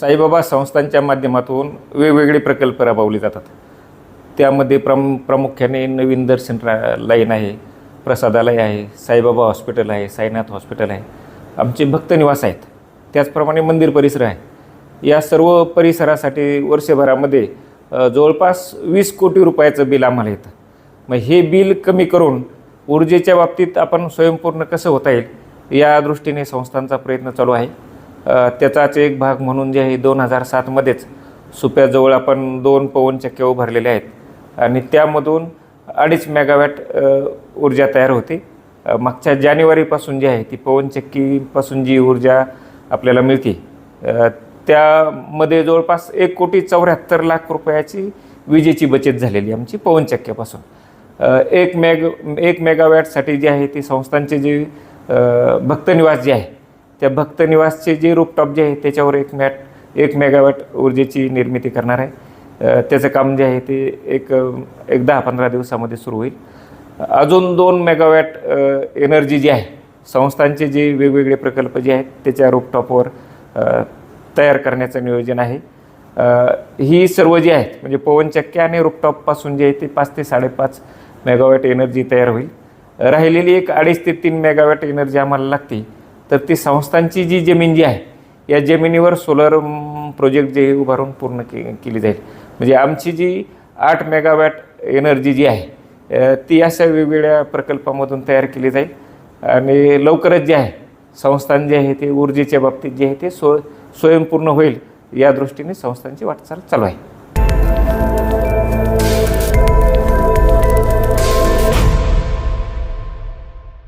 साईबाबा संस्थांच्या माध्यमातून वेगवेगळे प्रकल्प राबवले जातात. त्यामध्ये प्रम प्रामुख्याने नवीन दर्शन रा लाईन आहे प्रसादालय आहे साईबाबा हॉस्पिटल आहे साईनाथ हॉस्पिटल आहे. आमचे भक्तनिवास आहेत. त्याचप्रमाणे मंदिर परिसर आहे. या सर्व परिसरासाठी वर्षभरामध्ये जवळपास वीस कोटी रुपयाचं बिल आम्हाला येतं. मग हे बिल कमी करून ऊर्जेच्या बाबतीत आपण स्वयंपूर्ण कसं होता येईल या दृष्टीने संस्थांचा प्रयत्न चालू आहे. त्याचाच एक भाग म्हणून जे आहे दोन हजार सातमध्येच सुप्याजवळ आपण दोन पवनचक्क्या उभारलेल्या आहेत. आणि त्यामधून अडीच मेगावॅट ऊर्जा तयार होते. मागच्या जानेवारीपासून जी आहे ती पवनचक्कीपासून जी ऊर्जा आपल्याला मिळते त्यामध्ये जवळपास एक कोटी चौऱ्याहत्तर लाख रुपयाची विजेची बचत झालेली आमची पवनचक्क्यापासून एक मेग एक मेगावॅटसाठी जे आहे ती संस्थांचे जे भक्तनिवास जे आहे त्या भक्तनिवासचे जे रूपटॉप जे आहे त्याच्यावर एक मॅट एक मेगावॅट ऊर्जेची निर्मिती करणार आहे. त्याचं काम जे आहे ते एक एक दहा पंधरा दिवसामध्ये सुरू होईल. अजून दोन मेगावॅट एनर्जी जी आहे संस्थांचे जे वेगवेगळे प्रकल्प जे आहेत त्याच्या रूपटॉपवर तयार करण्याचं नियोजन आहे. ही सर्व जी आहेत म्हणजे पवनचक्क्या आणि रूपटॉपपासून जे आहे ते पाच ते साडेपाच मेगावॅट एनर्जी तयार होईल. राहिलेली एक अडीच ते तीन मेगावॅट एनर्जी आम्हाला लागते तर ती संस्थांची जी जमीन जी आहे या जमिनीवर सोलर प्रोजेक्ट जे उभारून पूर्ण के केली जाईल. म्हणजे आमची जी आठ मेगावॅट एनर्जी जी आहे ती अशा वेगवेगळ्या प्रकल्पामधून तयार केली जाईल. आणि लवकरच जे आहे संस्थान जे आहे ते ऊर्जेच्या बाबतीत जे आहे ते स्व स्वयंपूर्ण होईल या दृष्टीने संस्थांची वाटचाल चालू आहे.